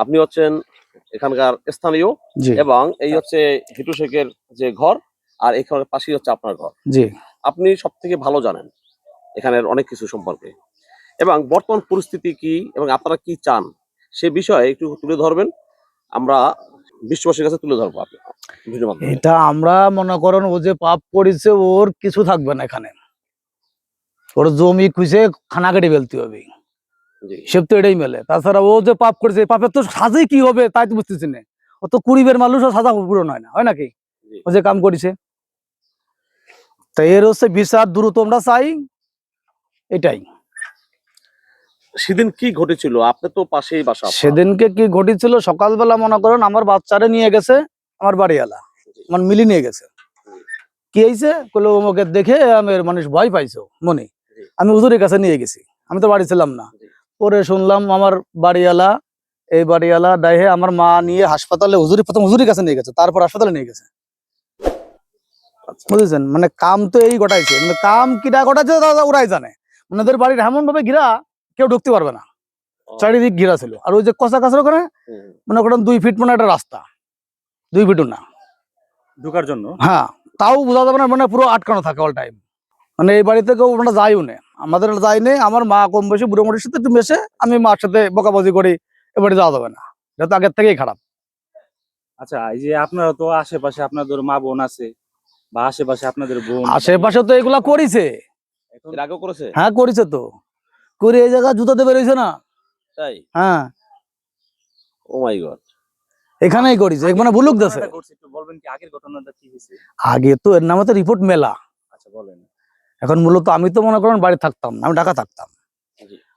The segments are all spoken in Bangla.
আপনি হচ্ছেন এখানকার স্থানীয় এবং এই হচ্ছে হিটু শেখের যে ঘর আর এখানে পাশেই হচ্ছে আপনার ঘর। জি। আপনি সব থেকে ভালো জানেন এখানের অনেক কিছু সম্পর্কে। এবং বর্তমান পরিস্থিতি কি এবং আপনারা কি চান সে বিষয়ে একটু তুলে ধরবেন। আমরা বিশ্ববাসীর কাছে তুলে ধরবো আপনি এটা আমরা মনে করেন ও যে পাপ করেছে ওর কিছু থাকবে না এখানে। ওর জমি খুঁজে খানা কেটে ফেলতে হবে। হিসেব তো এটাই মেলে। তাছাড়া ও যে পাপ করেছে পাপের তো সাজে কি হবে তাই তো বুঝতেছি না। ও তো কুড়িবের মানুষ সাজা পূরণ হয় না হয় নাকি? ও যে কাম করেছে। তা এর হচ্ছে বিচার দ্রুত আমরা চাই এটাই। সেদিন কি ঘটেছিল? আপনি তো পাশেই বাসা সেদিনকে কি ঘটেছিল? সকালবেলা মনে করেন আমার বাচ্চারে নিয়ে গেছে আমার বাড়িওয়ালা। আমার মিলি নিয়ে গেছে। কি হয়েছে কলো ওকে দেখে আমি মানুষ ভয় পাইছো মনে। আমি হুজুরের কাছে নিয়ে গেছি। আমি তো বাড়ি ছিলাম না। পরে শুনলাম আমার বাড়িওয়ালা এই বাড়িওয়ালা ডাইহে আমার মা নিয়ে হাসপাতালে হুজুরি প্রথম হুজুরের কাছে নিয়ে গেছে তারপর হাসপাতালে নিয়ে গেছে। বুঝেছেন? মানে কাম তো এই ঘটাইছে মানে কাম কিটা ঘটাইছে দাদা ওরাই জানে। মানে ওদের বাড়ির এমন ভাবে ঘিরা কেউ ঢুকতে পারবে না। চারিদিক ঘিরা ছিল। আর ওই যে কষা কাছর করে মানে করেন দুই ফিট মানে একটা রাস্তা দুই ফিটও না ঢুকার জন্য? হ্যাঁ তাও বোঝা যাবে না মানে পুরো আটকানো থাকে অল টাইম মানে এই বাড়িতে কেউ মানে যাইও না। আমাদের যাই নেই আমার মা কম বেশি বুড়ো মুড়ির সাথে একটু মেশে আমি মার সাথে বকাবাজি করি এবারে যাওয়া যাবে না। এটা তো আগের থেকেই খারাপ। আচ্ছা এই যে আপনারা তো আশেপাশে আপনাদের মা বোন আছে বা আশেপাশে আপনাদের বোন। আশেপাশে তো এগুলা করিছে। আগেও করেছে? হ্যাঁ করেছে তো। করে এই জায়গা জুতাতে বেরোইছে না? তাই? হ্যাঁ। Oh my god. এখানেই করিছে মানে বুলুক দেশে ঘটনাটা ঘটছে, একটু বলবেন কি আগের ঘটনাটা কি হয়েছে? আগে তো এর নামে তো রিপোর্ট মেলা। আচ্ছা বলেন। এখন মূলত আমি তো মনে করেন বাড়ি থাকতাম না আমি ঢাকা থাকতাম।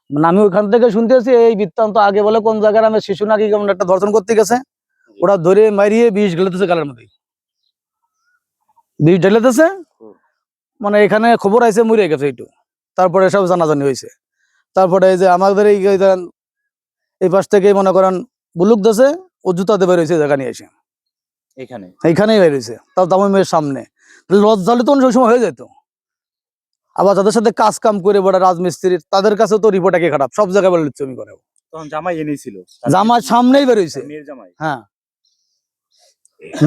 মানে আমি ওখান থেকে শুনতেছি এই বৃত্তান্ত আগে বলে কোন জায়গায় আমি শিশু নাকি কেমন একটা ধর্ষণ করতে গেছে? ওরা ধরে মারিয়ে বিষ ঢেলেতেছে গালের মধ্যে বিষ ঢেলেতেছে মানে এখানে খবর আইছে মরে গেছে একটু তারপরে সব জানাজানি হয়েছে তারপরে এই যে আমাদের এই এই পাশ থেকে মনে করেন বুলুক দেশে ও জুতাতে বেরোয়েছে জায়গা নিয়ে এসে। এখানে? এইখানেই বেরিয়েছে তাও দামি মেয়ের সামনে। লজ্জালে তো অনেক সময় হয়ে যেত। আবার যাদের সাথে কাজ কাম করে বড় রাজমিস্ত্রির তাদের কাছে তো রিপোর্ট একই খারাপ। সব জায়গায় বলে তুমি করে। তখন জামাই এনেছিল জামার সামনেই বেরোইছে। হ্যাঁ।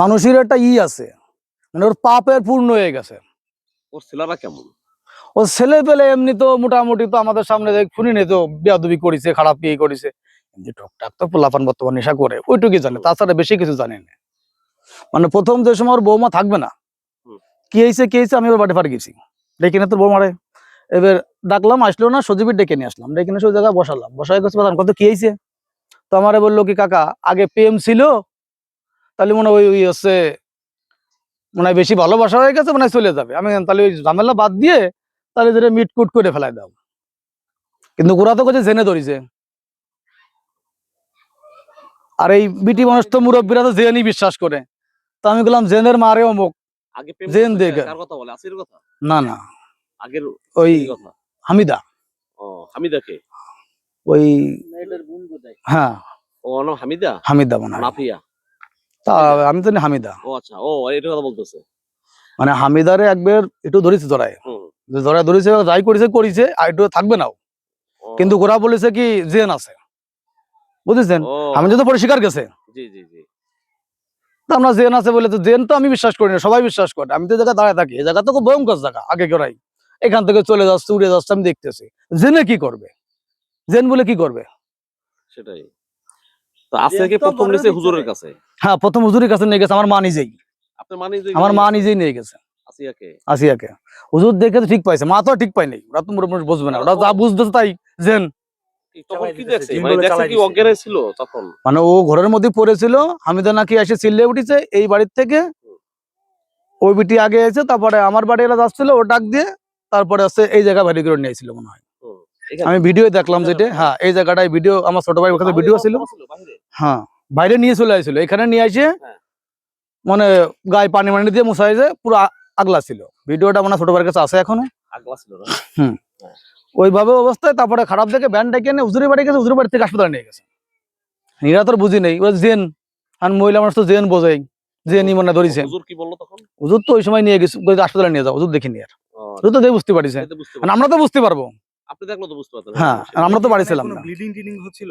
মানুষের একটা ই আছে। মানে ওর পাপের পূর্ণ হয়ে গেছে। ওর ছেলেরা কেমন? ও ছেলে পেলে এমনি তো মোটামুটি তো আমাদের সামনে দেখ শুনি নেই তো বিয়াদবি করেছে খারাপ ইয়ে করেছে। এমনি টকটাক তো পোলাপান বর্তমান নেশা করে ওইটুকুই জানে। তাছাড়া বেশি কিছু জানে না। মানে প্রথম যে সময় ওর বৌমা থাকবে না। কি হয়েছে কি হয়েছে আমি ওর বাড়ি ফার গেছি। ডেকে নিয়ে তো বৌমারে এবার ডাকলাম, আসলো না, সজীবের ডেকে নিয়ে আসলাম। ডেকে নিয়ে সে ওই জায়গায় বসালাম। বসাই গেছে বাদাম, কত কি হয়েছে? তো আমারে বলল কি, কাকা, আগে প্রেম ছিল, তাহলে মনে হয় ওই হচ্ছে, মনে হয় বেশি ভালোবাসা হয়ে গেছে, মনে চলে যাবে। আমি তাহলে ওই ঝামেলা বাদ দিয়ে, তাহলে যেটা মিটকুট করে ফেলাই দাও। কিন্তু ওরা তো কাছে জেনে ধরিছে। আর এই বিটি মানুষ তো মুরব্বীরা তো জেনই বিশ্বাস করে। তো আমি বললাম, জেনের মারে অমুক আগে প্রেম জেন করতেছে, কার কথা বলে? আসির কথা? না না। আগের ওই কথা? হামিদা। ও হামিদাকে ওই হ্যাঁ। ও নাম হামিদা? হামিদা মনে মাফিয়া। তা আমি তো হামিদা। ও আচ্ছা। ও এটা কথা বলতেছে। মানে হামিদারে একবার একটু ধরেছে ধরায় হুম। যে ধরায় ধরেছে যাই করেছে করেছে আর একটু থাকবে নাও। ও, কিন্তু ওরা বলেছে কি জেন আছে। বুঝেছেন? ও, হামিদা তো পরে স্বীকার গেছে। জি জি জি। তা আমরা জেন আছে বলে তো জেন তো আমি বিশ্বাস করি না সবাই বিশ্বাস করে। আমি তো এই জায়গায় দাঁড়ায় থাকি এই জায়গা তো খুব ভয়ঙ্কর জায়গা আগে করাই এখান থেকে চলে যাচ্ছে উড়ে যাচ্ছে আমি দেখতেছি। জেনে কি করবে? জেন বলে কি করবে? সেটাই। তো আজকে জেন কি তো প্রথম ঘরের হুজুরের কাছে? হ্যাঁ প্রথম হুজুরের কাছে নিয়ে গেছে আমার মা নিজেই। আমার মা নিজেই নিয়ে গেছে। আসিয়াকে? আসিয়াকে। হুজুর দেখে তো ঠিক পাইছে মা তো ঠিক পাইনি ওরা তো মোটামুটি বুঝবে না ওরা যা বুঝতেছে তাই জেন। মানে মানে ও ঘরের মধ্যে পড়েছিল হামিদা নাকি এসে চিল্লে উঠেছে এই বাড়ির থেকে। ওই বিটি আগে এসে তারপরে আমার বাড়ি এলা যাচ্ছিল ও ডাক দিয়ে তারপরে আছে এই জায়গা বাড়ি করে নিয়েছিল মনে হয়। আমি ভিডিও দেখলাম যেটা হ্যাঁ এই জায়গাটায় ভিডিও আমার ছোট ভাই ওখানে ভিডিও ছিল। হ্যাঁ বাইরে নিয়ে চলে আসছিল এখানে নিয়ে আসে হ্যাঁ। মানে গায়ে পানি মানি দিয়ে মুছাই যে পুরো আগলা ছিল। ভিডিওটা মানে ছোট ভাইয়ের কাছে আছে এখনও। আগলা ছিল না? ওইভাবে অবস্থায় তারপরে খারাপ দেখে ব্যান্ড ডেকে এনে হুজুরের বাড়ি গেছে হুজুরের বাড়ি থেকে হাসপাতালে নিয়ে গেছে। এরা তো আর বুঝি নেই। ওরা জেন। আর মহিলা মানুষ তো জেন বোঝাই। জেনই মানে ধরিছে হুজুর কি বলল তখন? হুজুর তো ওই সময় নিয়ে গেছে হাসপাতালে নিয়ে যাও হুজুর দেখিনি আর। হুজুর তো দেখে বুঝতে পারিছে এতে বুঝতে আমরা তো বুঝতে পারব। আপনি দেখল তো বুঝতে পারতেন। হ্যাঁ আমরা তো বাড়ি ছিলাম না। ব্লিডিং টিডিং হচ্ছিল?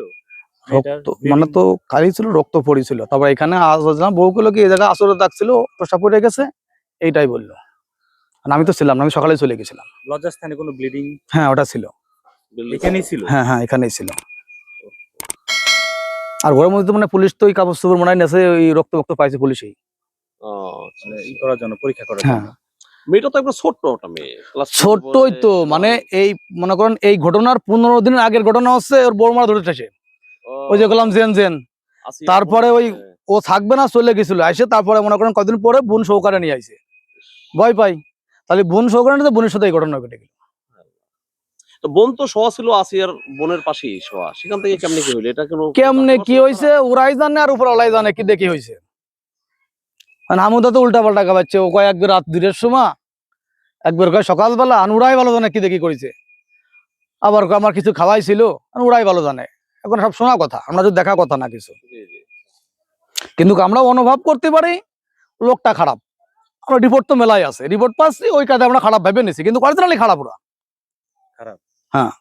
রক্ত মানে তো খালি ছিল রক্ত পড়েছিল তারপর এখানে আসলাম বউ গুলো কি এই জায়গায় আসরে দাগ ছিল প্রসাব পড়ে গেছে এইটাই বলল। আর আমি তো ছিলাম না আমি সকালে চলে গেছিলাম। লজ্জাস্থানে কোনো ব্লিডিং হ্যাঁ ওটা ছিল। এখানেই ছিল? হ্যাঁ হ্যাঁ এখানেই ছিল। আর ঘরের মধ্যে মানে পুলিশ তো ওই কাপড় চোপড় মনে হয় নেছে ওই রক্ত রক্ত পাইছে পুলিশই। ও, ই করার জন্য পরীক্ষা করার হ্যাঁ। জন্য। মেয়েটা তো একবার ছোট্ট একটা মেয়ে। ছোট্টই তো মানে এই মনে করেন এই ঘটনার পনেরো দিনের আগের ঘটনা হচ্ছে ওর বড় মারা ধরেছে ওই যে গেলাম জেন জেন। তারপরে ওই- ও থাকবে না চলে গেছিল। এসে তারপরে মনে করেন কদিন পরে বোন সহকারে নিয়ে আইছে। ভয় পাই। তাহলে বোন নিতে বোনের সাথে এই ঘটনা ঘটে গেল। তো বোন তো শোয়া ছিল আসিয়ার বোনের পাশেই শোয়া। সেখান থেকে কেমনে কি হইল? এটা কোনো কেমনে কি হয়েছে ওরাই জানে আর উপর ওলাই জানে কি দেখি হয়েছে মানে আমুদা তো উল্টা পাল্টা খাবাচ্ছে ও কয় একবার রাত দুটের সময় একবার কয় সকালবেলা আর ওরাই ভালো জানে কি দেখি করেছে। আবার আমার কিছু খাওয়াই ছিল আর ওরাই ভালো জানে। এখন সব শোনা কথা আমরা তো দেখা কথা না কিছু। কিন্তু আমরা অনুভব করতে পারি লোকটা খারাপ। রিপোর্ট তো মেলাই আছে। রিপোর্ট পাচ্ছি ওই কাজে আমরা খারাপ ভেবে নিছি কিন্তু অরিজিনালি খারাপ ওরা। খারাপ? হ্যাঁ।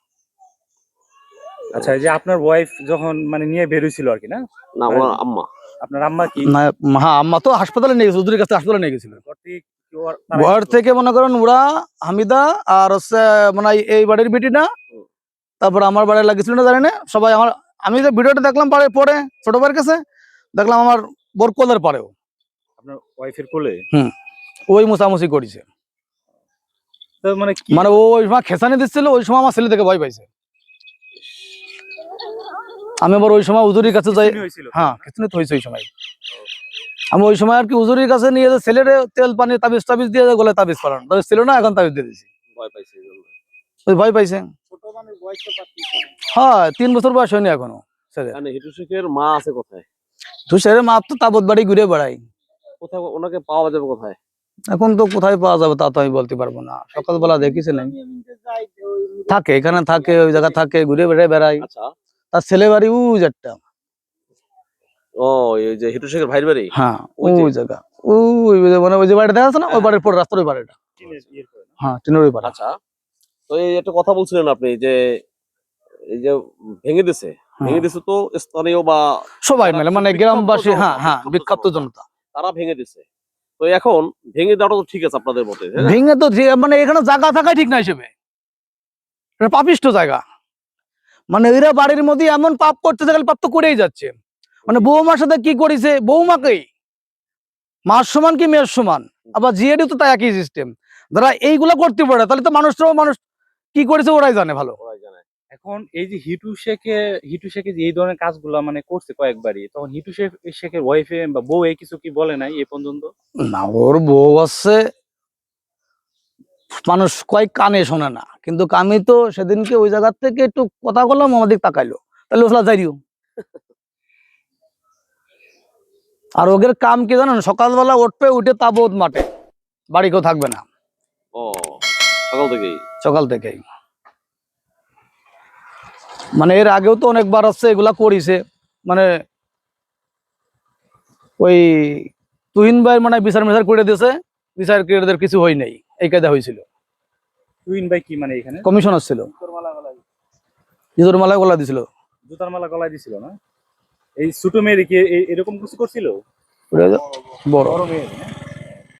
আচ্ছা এই যে আপনার ওয়াইফ যখন মানে নিয়ে বেরোইছিল আর কি না? না ওনার আম্মা। আপনার আম্মা কি? না হ্যাঁ আম্মা তো হাসপাতালে নিয়ে গেছিল উজুরের কাছে হাসপাতালে নিয়ে গেছিল। ঘর থেকে তারা ঘর থেকে মনে করেন ওরা হামিদা আর হচ্ছে মানে এই বাড়ির বেটি না তারপর আমার বাড়ি লাগিয়েছিল না জানি না সবাই আমার আমি যে ভিডিওটা দেখলাম পারে পরে ছোট ভাইয়ের কাছে দেখলাম আমার বরকলের পারেও। আপনার ওয়াইফের কোলে? ওই মুসামুসি করেছে। মানে মানে ও ওই সময় খেসানি দিচ্ছিল ওই সময় আমার ছেলে থেকে ভয় পাইছে। আমি আবার ওই সময় উজুরির কাছে যাই হ্যাঁ কিছু তো হয়েছে ওই সময়। আমি ওই সময় আর কি উজুরির কাছে নিয়ে যে ছেলেরে তেল পানি তাবিজ তাবিজ দিয়ে গলে তাবিজ পালানো তাবিজ ছিল না এখন তাবিজ দিয়ে দিয়েছি ভয় পাইছে হ্যাঁ তিন বছর বয়স হয়নি এখনও শেখের মা আছে কোথায়? তুই ছেলে মা তো তাবত বাড়ি ঘুরে বেড়াই কোথায় ওনাকে পাওয়া যাবে কোথায়? এখন তো কোথায় পাওয়া যাবে তা তো আমি বলতে পারব না। সকালবেলা দেখিছে নাই থাকে এখানে থাকে ওই জায়গা থাকে ঘুরে বেড়ে বেড়াই আচ্ছা। তার ছেলে বাড়ি ওই একটা ও এই যে হিটু শেখের ভাইয়ের বাড়ি? হ্যাঁ ওই যে? ওই জায়গা। ওই মানে ওই যে বাড়িটা দেখা না ওই বাড়ির পর রাস্তার ওই বাড়িটা? হ্যাঁ টিনের ওই বাড়ি। আচ্ছা। তো এই একটা কথা বলছিলেন আপনি যে এই যে ভেঙে দিছে ভেঙে দিছে তো স্থানীয় বা সবাই মিলে মানে বিক্ষুব্ধ গ্রামবাসী হ্যাঁ হ্যাঁ বিখ্যাত জনতা। জনতা। তারা ভেঙে দিছে। তো এখন ভেঙে দেওয়াটা তো ঠিক আছে আপনাদের মতে ভেঙে তো মানে এখানে জায়গা থাকাই ঠিক না হিসেবে। পাপিষ্ট জায়গা। মানে এরা বাড়ির মধ্যে এমন পাপ করতে থাকলে পাপ তো করেই যাচ্ছে। মানে বৌমার সাথে কি করেছে? বৌমাকেই। মার সমান কি মেয়ের সমান? আবার জিএডি তো তাই একই সিস্টেম যারা এইগুলা করতে পারে তাহলে তো মানুষটাও মানুষ কি করেছে ওরাই জানে ভালো। এখন এই যে হিটু শেখে হিটু শেখে যে এই ধরনের কাজগুলো মানে করছে কয়েকবারই তখন হিটু শেখ শেখের ওয়াইফে বা বউ এই কিছু কি বলে নাই এ পর্যন্ত? না ওর বউ আছে মানুষ কয়েক কানে শোনে না কিন্তু আমি তো সেদিনকে ওই জায়গার থেকে একটু কথা বললাম আমাদের তাকাইলো। তাহলে ওসলা যাইও আর ওদের কাম কি জানেন সকালবেলা উঠবে উঠে তাবৎ মাঠে বাড়ি কেউ থাকবে না। ও সকাল থেকেই? সকাল থেকেই। মানে এর আগেও তো অনেকবার আছে এগুলা করিছে। মানে ওই তুহিন ভাই মানে বিচার মিচার করে দিয়েছে বিচার ক্রিয়াদের কিছু হয় নাই এই কায়দা হয়েছিল। ভাই কি মানে এখানে? কমিশনার ছিল। জুতার মালা গলা দিছিল। জুতার মালা দিছিল না? এই ছোট মেয়ের কি এরকম কিছু করছিল? বড়। বড় মেয়ে